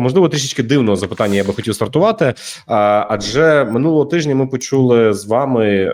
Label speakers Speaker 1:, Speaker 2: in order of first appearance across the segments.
Speaker 1: Можливо, трішечки дивного запитання я би хотів стартувати. Адже минулого тижня ми почули з вами е,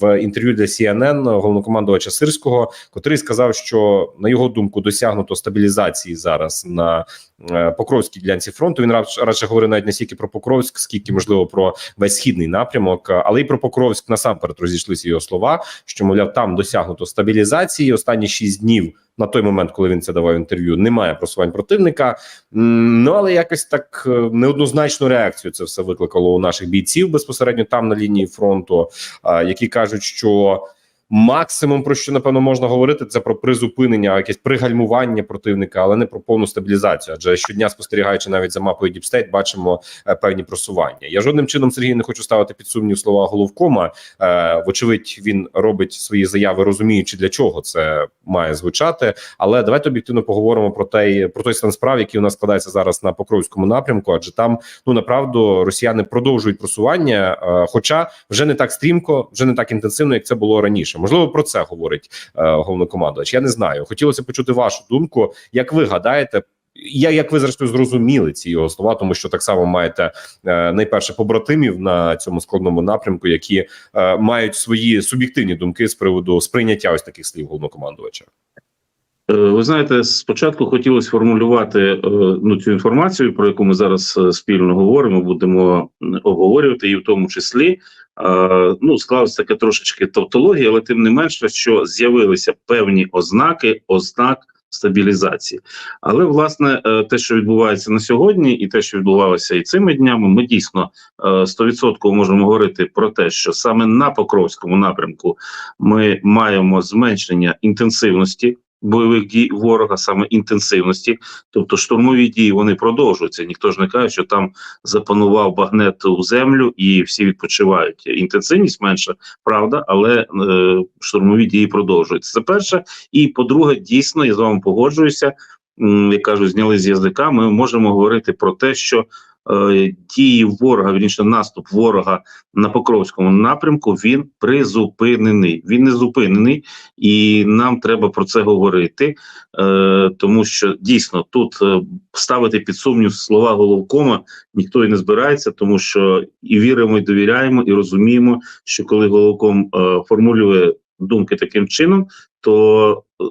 Speaker 1: в інтерв'ю для CNN головнокомандувача Сирського, котрий сказав, що на його думку досягнуто стабілізації зараз на е, Покровській ділянці фронту. Він радше, говорив навіть не стільки про Покровськ, скільки можливо про весь східний напрямок, але й про Покровськ насамперед розійшлися його слова, що мовляв там досягнуто стабілізації. Останні шість днів на той момент, коли він це давав інтерв'ю, немає просувань противника. Ну але якось так е, неоднозначну реакцію це все викликало у наших бійців безпосередньо там на лінії фронту, які кажуть, що максимум про що напевно можна говорити, це про призупинення, якесь пригальмування противника, але не про повну стабілізацію. Адже щодня спостерігаючи навіть за мапою Діпстейт, бачимо е, певні просування. Я жодним чином Сергій не хочу ставити під сумнів слова головкома. Е, вочевидь, він робить свої заяви, розуміючи для чого це має звучати. Але давайте об'єктивно поговоримо про той, про той стан справ, який у нас складається зараз на Покровському напрямку, адже там ну направду росіяни продовжують просування, е, хоча вже не так стрімко, вже не так інтенсивно, як це було раніше. Можливо, про це говорить е, головнокомандувач. Я не знаю. Хотілося почути вашу думку. Як ви гадаєте? Я як ви зрештою зрозуміли ці його слова, тому що так само маєте е, найперше побратимів на цьому складному напрямку, які е, мають свої суб'єктивні думки з приводу сприйняття ось таких слів головнокомандувача.
Speaker 2: Е, Ви знаєте, спочатку хотілося формулювати е, ну цю інформацію, про яку ми зараз е, спільно говоримо, будемо обговорювати, і в тому числі ну склалася така трошечки тавтологія, але тим не менше, що з'явилися певні ознаки ознак стабілізації. Але власне те, що відбувається на сьогодні, і те, що відбувалося і цими днями, ми дійсно е, 100% можемо говорити про те, що саме на Покровському напрямку ми маємо зменшення інтенсивності бойових дій ворога, саме інтенсивності, тобто штурмові дії вони продовжуються. Ніхто ж не каже, що там запанував багнет у землю і всі відпочивають. Інтенсивність менша, правда, але е, штурмові дії продовжуються. Це перше. І по-друге, дійсно, я з вами погоджуюся. Як кажуть, зняли з язика. Ми можемо говорити про те, що дії ворога, вірніше наступ ворога на Покровському напрямку він призупинений. Він не зупинений, і нам треба про це говорити, е, тому що дійсно тут е, ставити під сумнів слова головкома ніхто і не збирається, тому що і віримо, і довіряємо, і розуміємо, що коли головком е, формулює думки таким чином, то е,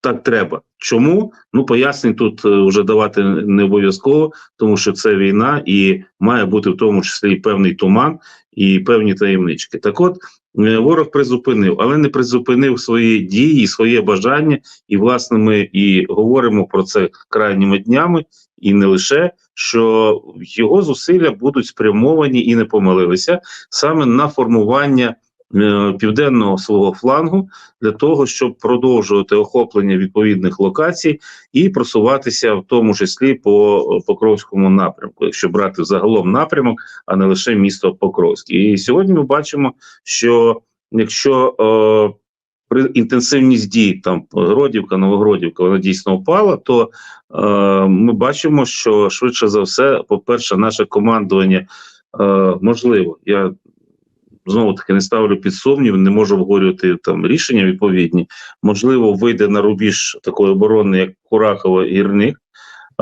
Speaker 2: так треба. Чому? Ну пояснень тут е, вже давати не обов'язково, тому що це війна, і має бути в тому числі певний туман і певні таємнички. Так от е, ворог призупинив, але не призупинив свої дії, своє бажання, і власне ми і говоримо про це крайніми днями, і не лише що його зусилля будуть спрямовані і не помилилися саме на формування. Е, Південного свого флангу для того, щоб продовжувати охоплення відповідних локацій і просуватися в тому числі по е, Покровському напрямку, якщо брати загалом напрямок, а не лише місто Покровське. І сьогодні ми бачимо, що якщо е, при інтенсивність дій там Гродівка, Новогродівка, вона дійсно впала, то е, ми бачимо, що швидше за все, по-перше, наше командування е, можливо, я знову таки не ставлю під сумнів, не можу обговорювати там рішення відповідні. Можливо, вийде на рубіж такої оборони, як Курахово і Гірник.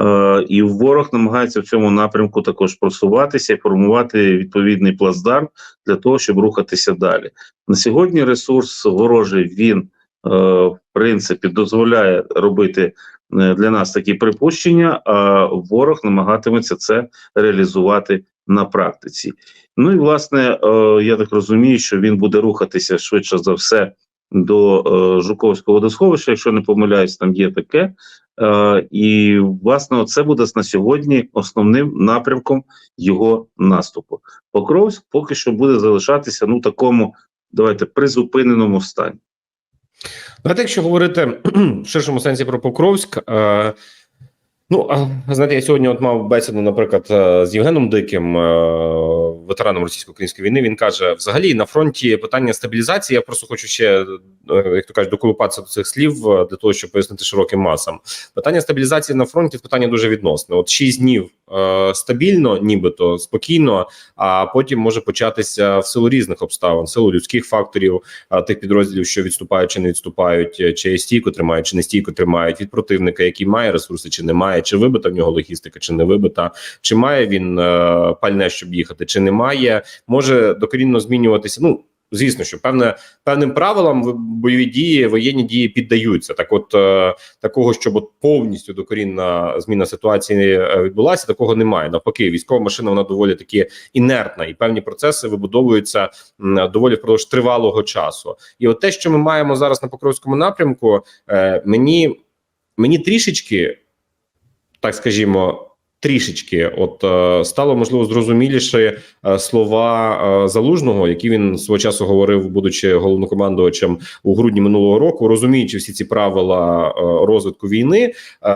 Speaker 2: Е, і ворог намагається в цьому напрямку також просуватися і формувати відповідний плацдарм для того, щоб рухатися далі. На сьогодні ресурс ворожий він е, в принципі дозволяє робити е, для нас такі припущення, а ворог намагатиметься це реалізувати на практиці. Ну і власне, е, я так розумію, що він буде рухатися швидше за все до е, Жуковського водосховища, якщо не помиляюсь, там є таке. Е, і власне, це буде на сьогодні основним напрямком його наступу. Покровськ поки що буде залишатися ну такому, давайте призупиненому стані.
Speaker 1: Знаєте, якщо говорити в ширшому сенсі про Покровськ, ну знаєте, я сьогодні от мав бесіду, наприклад, е, з Євгеном Диким, е, ветераном російсько-української війни. Він каже: взагалі на фронті питання стабілізації. Я просто хочу ще, е, як то кажуть, доколупатися до цих слів для того, щоб пояснити широким масам. Питання стабілізації на фронті питання дуже відносне. От шість днів е, стабільно, нібито спокійно, а потім може початися в силу різних обставин, в силу людських факторів, е, тих підрозділів, що відступають чи не відступають, е, чи стійко тримають, чи не стійко тримають від противника, який має ресурси, чи не має, чи вибита в нього логістика, чи не вибита, чи має він пальне, щоб їхати, чи немає, може докорінно змінюватися. Ну звісно, що певне певним правилам бойові дії, воєнні дії піддаються. Так, от е, такого, щоб от повністю докорінна зміна ситуації е, відбулася, такого немає. Навпаки, військова машина вона доволі таки інертна, і певні процеси вибудовуються доволі впродовж тривалого часу. І от те, що ми маємо зараз на Покровському напрямку, е, мені, мені трішечки, так скажімо. Трішечки, от е, стало можливо зрозуміліше е, слова е, залужного, які він свого часу говорив, будучи головнокомандувачем у грудні минулого року, розуміючи всі ці правила розвитку війни,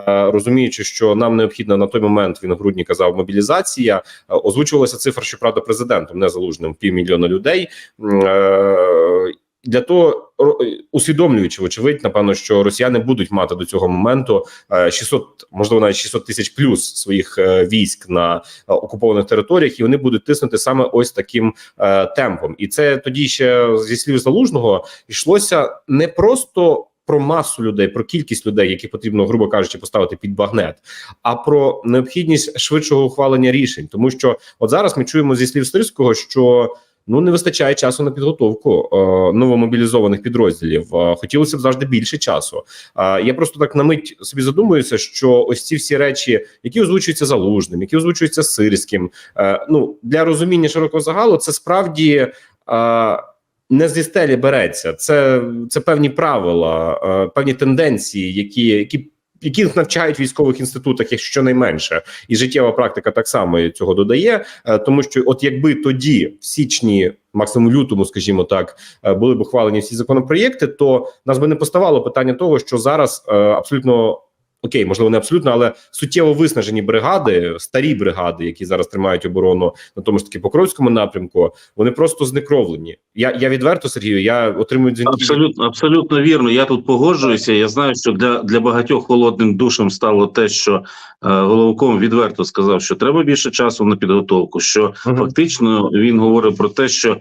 Speaker 1: розуміючи, що нам необхідна на той момент він у грудні казав мобілізація. Озвучувалася цифра, щоправда, президентом не залужним півмільйона людей. Е, Для того усвідомлюючи, вочевидь, напевно, що росіяни будуть мати до цього моменту е, 600, можливо, навіть 600 тисяч плюс своїх е, військ на е, окупованих територіях, і вони будуть тиснути саме ось таким е, темпом. І це тоді ще зі слів залужного йшлося не просто. Про масу людей, про кількість людей, які потрібно, грубо кажучи, поставити під багнет, а про необхідність швидшого ухвалення рішень, тому що от зараз ми чуємо зі слів Стрийського, що ну не вистачає часу на підготовку е, новомобілізованих підрозділів. Е, хотілося б завжди більше часу. Е, я просто так на мить собі задумуюся, що ось ці всі речі, які озвучуються залужним, які озвучуються сирським, е, ну для розуміння широкого загалу, це справді. Е, не зі стелі береться, це, це певні правила, е, певні тенденції, які, які яких навчають в військових інститутах, якщо найменше, і життєва практика так само цього додає. Е, Тому що, от якби тоді, в січні, максимум лютому, скажімо так, е, були б ухвалені всі законопроєкти, то нас би не поставало питання того, що зараз е, абсолютно. Окей, можливо, не абсолютно, але суттєво виснажені бригади, старі бригади, які зараз тримають оборону на тому ж таки Покровському напрямку, вони просто знекровлені. Я я відверто Сергію. Я отримую дзвінки.
Speaker 2: Абсолютно, абсолютно вірно. Я тут погоджуюся. Я знаю, що для, для багатьох холодним душем стало те, що е, головком відверто сказав, що треба більше часу на підготовку. Що
Speaker 1: Мгм.
Speaker 2: фактично він говорив про те, що е,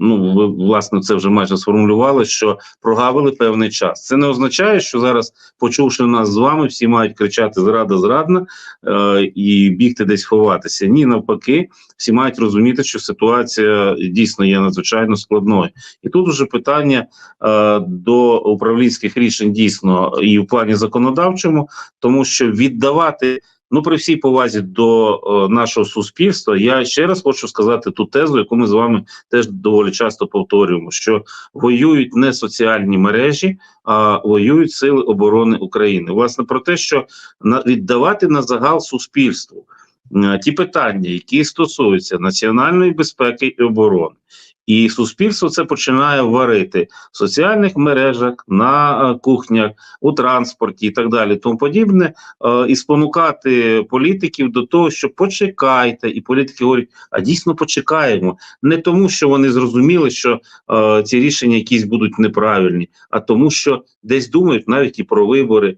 Speaker 2: ну ви власне це вже майже сформулювали, що прогавили певний час. Це не означає, що зараз, почувши нас з вами, всі мають кричати зрада, зрадна е, і бігти десь ховатися. Ні, навпаки, всі мають розуміти, що ситуація дійсно є надзвичайно складною. І тут уже питання е, до управлінських рішень дійсно і в плані законодавчому, тому що віддавати. Ну, при всій повазі до е, нашого суспільства, я ще раз хочу сказати ту тезу, яку ми з вами теж доволі часто повторюємо: що воюють не соціальні мережі, а воюють сили оборони України. Власне, про те, що на віддавати на загал суспільству е, ті питання, які стосуються національної безпеки і оборони. І суспільство це починає варити в соціальних мережах, на е, кухнях, у транспорті і так далі, тому подібне, е, і спонукати політиків до того, що почекайте, і політики говорять, а дійсно почекаємо. Не тому, що вони зрозуміли, що е, ці рішення якісь будуть неправильні, а тому, що десь думають навіть і про вибори,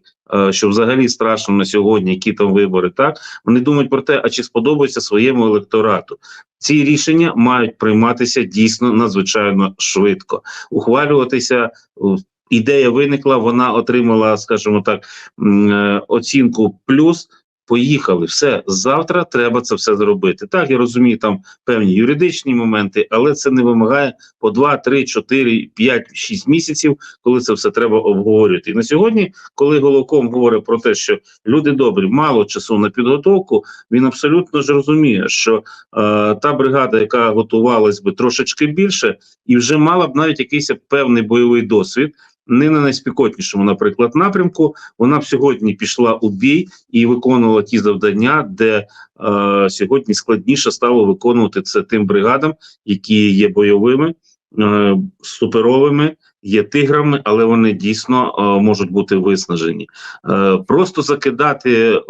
Speaker 2: що взагалі страшно на сьогодні, які там вибори. Так вони думають про те, а чи сподобається своєму електорату. Ці рішення мають прийматися дійсно надзвичайно швидко, ухвалюватися. Ідея виникла, вона отримала, скажімо так, е, оцінку плюс. Поїхали, все завтра треба це все зробити. Так я розумію, там певні юридичні моменти, але це не вимагає по 2, 3, 4, 5, 6 місяців, коли це все треба обговорювати. І на сьогодні, коли головком говорить про те, що люди добрі, мало часу на підготовку, він абсолютно ж розуміє, що е, та бригада, яка готувалась би трошечки більше, і вже мала б навіть якийсь певний бойовий досвід. Не на найспікотнішому, наприклад, напрямку. Вона б сьогодні пішла у бій і виконувала ті завдання, де е, сьогодні складніше стало виконувати це тим бригадам, які є бойовими, е, суперовими, є тиграми, але вони дійсно е, можуть бути виснажені. Е, просто закидати, е,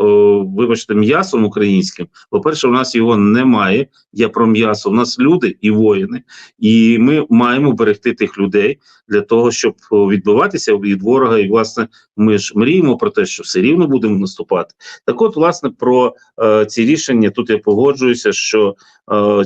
Speaker 2: вибачте, м'ясом українським. По-перше, у нас його немає. Я про м'ясо. У нас люди і воїни, і ми маємо берегти тих людей для того, щоб відбиватися від ворога. І власне ми ж мріємо про те, що все рівно будемо наступати. Так, от, власне, про ці рішення тут я погоджуюся, що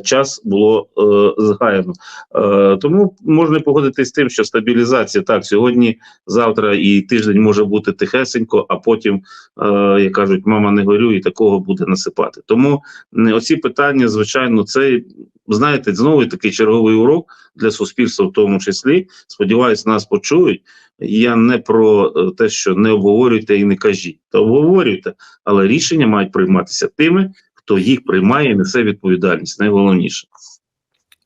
Speaker 2: час було е, згаяно. Е, тому можна погодитись з тим, що стабілізація так сьогодні, завтра і тиждень може бути тихесенько, а потім, е, як кажуть, мама не горюй, і такого буде насипати. Тому оці питання, звичайно, це знаєте, знову такий черговий урок для суспільства, в тому числі. Сподіваюсь, нас почують. Я не про е, те, що не обговорюйте і не кажіть, та обговорюйте, але рішення мають прийматися тими, хто їх приймає і несе відповідальність. Найголовніше.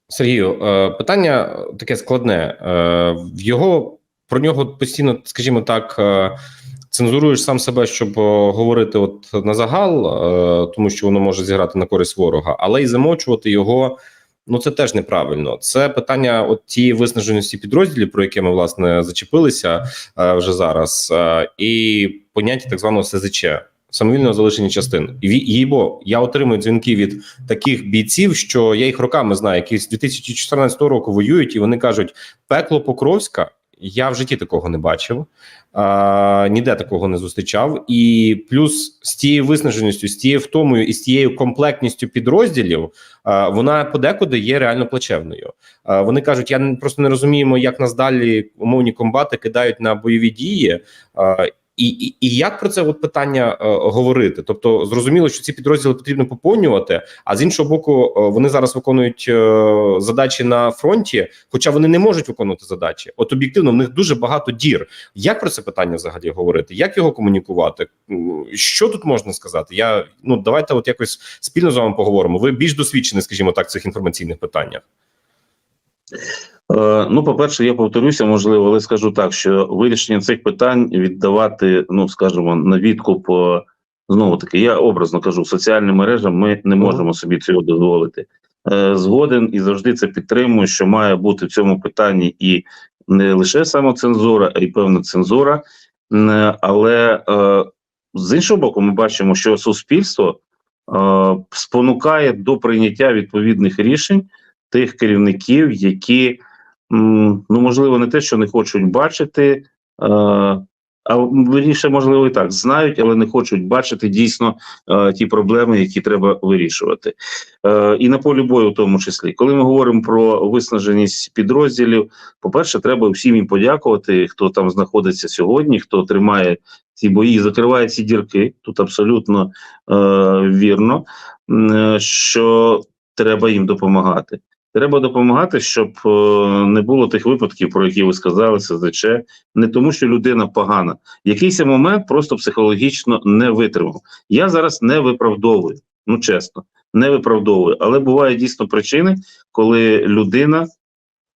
Speaker 1: Сергію, е, питання таке складне. Е, його про нього постійно, скажімо так, е, цензуруєш сам себе, щоб говорити от на загал, тому що воно може зіграти на користь ворога, але і замовчувати його. Ну, це теж неправильно. Це питання от тієї виснаженості підрозділів, про яке ми власне зачепилися е, вже зараз, е, і поняття так званого СЗЧ самовільного залишення частин. Їй-бо, я отримую дзвінки від таких бійців, що я їх роками знаю, які з 2014 року воюють, і вони кажуть: пекло Покровська. Я в житті такого не бачив, а, ніде такого не зустрічав. І плюс з тією виснаженістю, з тією втомою і з тією комплектністю підрозділів, а, вона подекуди є реально плачевною. А, вони кажуть: я просто не розуміємо, як нас далі умовні комбати кидають на бойові дії. А, і, і, і як про це от питання е, говорити? Тобто, зрозуміло, що ці підрозділи потрібно поповнювати, а з іншого боку, е, вони зараз виконують е, задачі на фронті, хоча вони не можуть виконувати задачі. От об'єктивно, в них дуже багато дір. Як про це питання взагалі говорити? Як його комунікувати? Що тут можна сказати? Я ну давайте, от якось спільно з вами поговоримо. Ви більш досвідчені, скажімо так, в цих інформаційних питаннях.
Speaker 2: Е, ну, по-перше, я повторюся, можливо, але скажу так, що вирішення цих питань віддавати, ну скажімо, на відкуп. е, Знову таки, я образно кажу, соціальним мережам ми не можемо собі цього дозволити. Е, Згоден і завжди це підтримую, що має бути в цьому питанні і не лише самоцензура, а й певна цензура. Але з іншого боку, ми бачимо, що суспільство спонукає до прийняття відповідних рішень тих керівників, які ну можливо не те, що не хочуть бачити, а вірніше, можливо, і так знають, але не хочуть бачити дійсно ті проблеми, які треба вирішувати. І на полі бою, в тому числі, коли ми говоримо про виснаженість підрозділів, по-перше, треба всім їм подякувати, хто там знаходиться сьогодні, хто тримає ці бої, закриває ці дірки. Тут абсолютно вірно, що треба їм допомагати. Треба допомагати, щоб е, не було тих випадків, про які ви сказали, СЗЧ, не тому, що людина погана. Якийсь момент просто психологічно не витримав. Я зараз не виправдовую, ну чесно, не виправдовую. Але бувають дійсно причини, коли людина.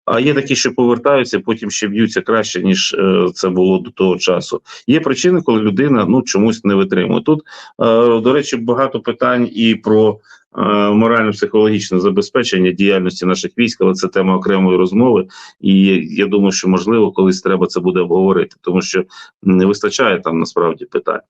Speaker 2: А є такі, що повертаються, потім ще б'ються краще, ніж е, це було до того часу. Є причини, коли людина ну чомусь не витримує. Тут, е, до речі, багато питань і про е, морально-психологічне забезпечення діяльності наших військ, але це тема окремої розмови. І я думаю, що можливо колись треба це буде обговорити, тому що не вистачає там насправді питань.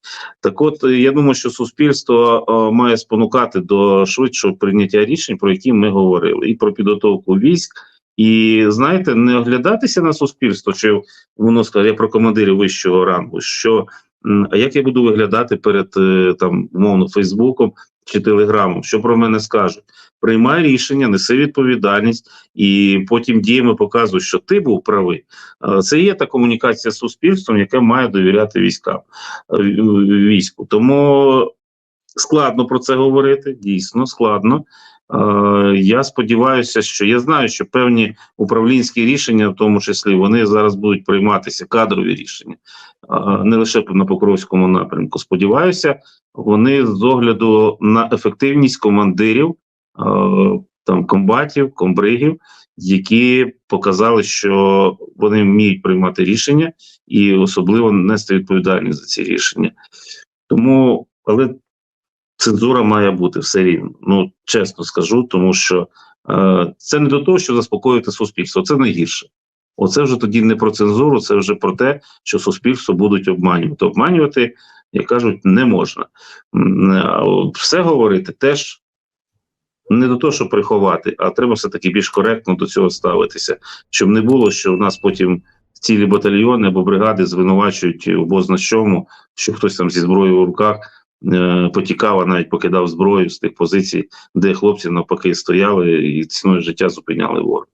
Speaker 2: Так, от я думаю, що суспільство має спонукати до швидшого прийняття рішень, про які ми говорили, і про підготовку військ. І знаєте, не оглядатися на суспільство, чи воно скаже, про командирів вищого рангу, що а як я буду виглядати перед е, там умовно Фейсбуком чи Телеграмом, що про мене скажуть? Приймай рішення, неси відповідальність, і потім діями показуй, що ти був правий. Е, Це є та комунікація з суспільством, яке має довіряти військам е, війську. Тому складно про це говорити, дійсно складно. Е, Я сподіваюся, що я знаю, що певні управлінські рішення, в тому числі, вони зараз будуть прийматися кадрові рішення, е, не лише на Покровському напрямку. Сподіваюся, вони з огляду на ефективність командирів, е, там комбатів, комбригів, які показали, що вони вміють приймати рішення і особливо нести відповідальність за ці рішення. Тому, але цензура має бути все рівно. Ну чесно скажу, тому що е, це не до того, що заспокоїти суспільство, це найгірше. Оце вже тоді не про цензуру, це вже про те, що суспільство будуть обманювати. Обманювати, як кажуть, не можна. Все говорити теж не до того, щоб приховати, а треба все-таки більш коректно до цього ставитися, щоб не було, що в нас потім цілі батальйони або бригади звинувачують обозна чому, що хтось там зі зброєю в руках е, потікав, а навіть покидав зброю з тих позицій, де хлопці навпаки стояли і ціною життя зупиняли ворог.